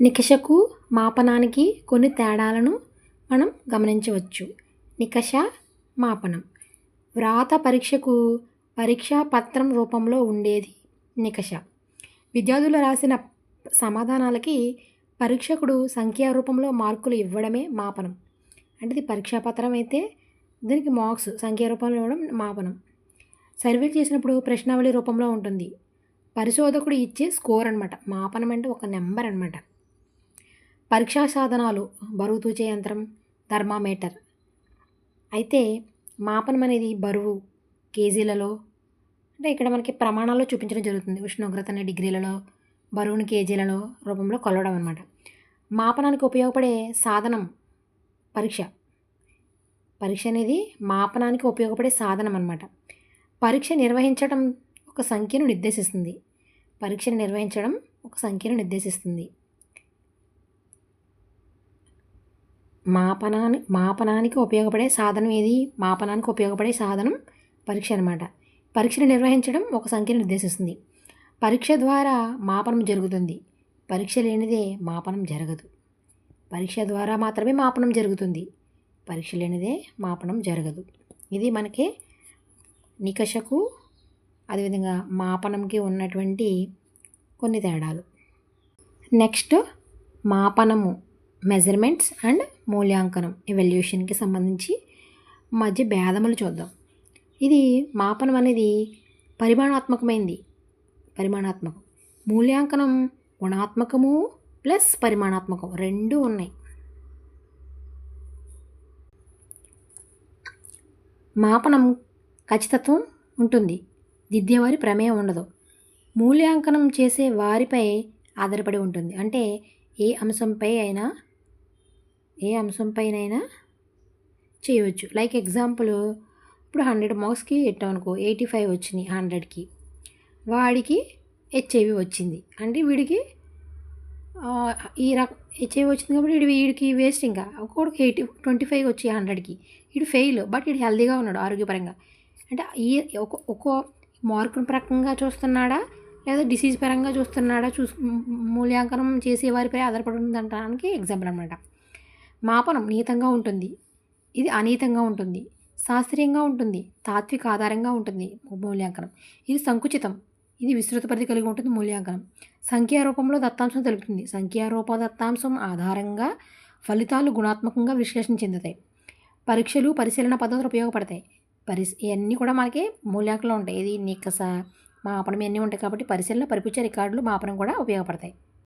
నికషకు మాపనానికి కొన్ని తేడాలను మనం గమనించవచ్చు. నికష మాపనం. వ్రాత పరీక్షకు పరీక్షా పత్రం రూపంలో ఉండేది నికష. విద్యార్థులు రాసిన సమాధానాలకి పరీక్షకుడు సంఖ్యా రూపంలో మార్కులు ఇవ్వడమే మాపనం. అంటే ఇది పరీక్షా పత్రం అయితే దీనికి మార్క్స్ సంఖ్యా రూపంలో ఇవ్వడం మాపనం. సర్వే చేసినప్పుడు ప్రశ్నావళి రూపంలో ఉంటుంది. పరిశోధకుడు ఇచ్చే స్కోర్ అనమాట మాపనం అంటే ఒక నెంబర్ అనమాట పరీక్షా సాధనాలు బరువు తూచే యంత్రం థర్మామీటర్. అయితే మాపనం అనేది బరువు కేజీలలో అంటే ఇక్కడ మనకి ప్రమాణాల్లో చూపించడం జరుగుతుంది. ఉష్ణోగ్రతని డిగ్రీలలో బరువుని కేజీలలో రూపంలో కొలవడం అనమాట మాపనానికి ఉపయోగపడే సాధనం పరీక్ష. పరీక్ష అనేది మాపనానికి ఉపయోగపడే సాధనం అనమాట పరీక్ష నిర్వహించడం ఒక సంఖ్యను నిర్దేశిస్తుంది. పరీక్షను నిర్వహించడం ఒక సంఖ్యను నిర్దేశిస్తుంది. మాపనాన్ని మాపనానికి ఉపయోగపడే సాధనం ఏది? మాపనానికి ఉపయోగపడే సాధనం పరీక్ష అనమాట పరీక్షను నిర్వహించడం ఒక సంఖ్యను నిర్దేశిస్తుంది. పరీక్ష ద్వారా మాపనం జరుగుతుంది. పరీక్ష లేనిదే మాపనం జరగదు. పరీక్ష ద్వారా మాత్రమే మాపనం జరుగుతుంది. పరీక్ష లేనిదే మాపనం జరగదు. ఇది మనకి నికషకు అదేవిధంగా మాపనంకి ఉన్నటువంటి కొన్ని తేడాలు. నెక్స్ట్ మాపనము మెజర్మెంట్స్ అండ్ మూల్యాంకనం ఎవల్యూషన్కి సంబంధించి మధ్య భేదములు చూద్దాం. ఇది మాపనం అనేది పరిమాణాత్మకమైంది. పరిమాణాత్మకం. మూల్యాంకనం గుణాత్మకము ప్లస్ పరిమాణాత్మకం రెండు ఉన్నాయి. మాపనం ఖచ్చితత్వం ఉంటుంది. దిద్దేవారి ప్రమేయం ఉండదు. మూల్యాంకనం చేసే వారిపై ఆధారపడి ఉంటుంది. అంటే ఏ అంశంపై అయినా ఏ అంశంపైనైనా చేయవచ్చు. లైక్ ఎగ్జాంపుల్ ఇప్పుడు హండ్రెడ్ మార్క్స్కి ఎట్టామనుకో ఎయిటీ ఫైవ్ వచ్చినాయి హండ్రెడ్కి వాడికి హెచ్ఐవి వచ్చింది. అంటే వీడికి ఈ రక హెచ్ఐవి వచ్చింది కాబట్టి వీడి వీడికి వేస్ట్ ఇంకా. ఒక్కొక్కడికి ఎయిటీ ట్వంటీ ఫైవ్ వచ్చి హండ్రెడ్కి వీడు ఫెయిల్ బట్ వీడు హెల్దీగా ఉన్నాడు ఆరోగ్యపరంగా. అంటే ఈ ఒక ఒక్కో మార్కుల ప్రకంగా చూస్తున్నాడా? లేదా డిసీజ్ పరంగా చూస్తున్నాడా? చూసు మూల్యాంకనం చేసే వారిపై ఆధారపడి ఉందంటానికి ఎగ్జాంపుల్ అనమాట మాపనం నీతంగా ఉంటుంది. ఇది అనీతంగా ఉంటుంది. శాస్త్రీయంగా ఉంటుంది. తాత్విక ఆధారంగా ఉంటుంది. మూల్యాంకనం. ఇది సంకుచితం. ఇది విస్తృత పరిధి కలిగి ఉంటుంది మూల్యాంకనం. సంఖ్యా రూపంలో దత్తాంశం తెలుపుతుంది. సంఖ్యారూప దత్తాంశం ఆధారంగా ఫలితాలు గుణాత్మకంగా విశ్లేషణ చెందుతాయి. పరీక్షలు పరిశీలన పద్ధతులు ఉపయోగపడతాయి. పరిశ ఇవన్నీ కూడా మనకి మూల్యాంకనంలో ఉంటాయి. ఇది నిక్కస మాపనం ఇవన్నీ ఉంటాయి కాబట్టి పరిశీలన పరిపించే రికార్డులు మాపనం కూడా ఉపయోగపడతాయి.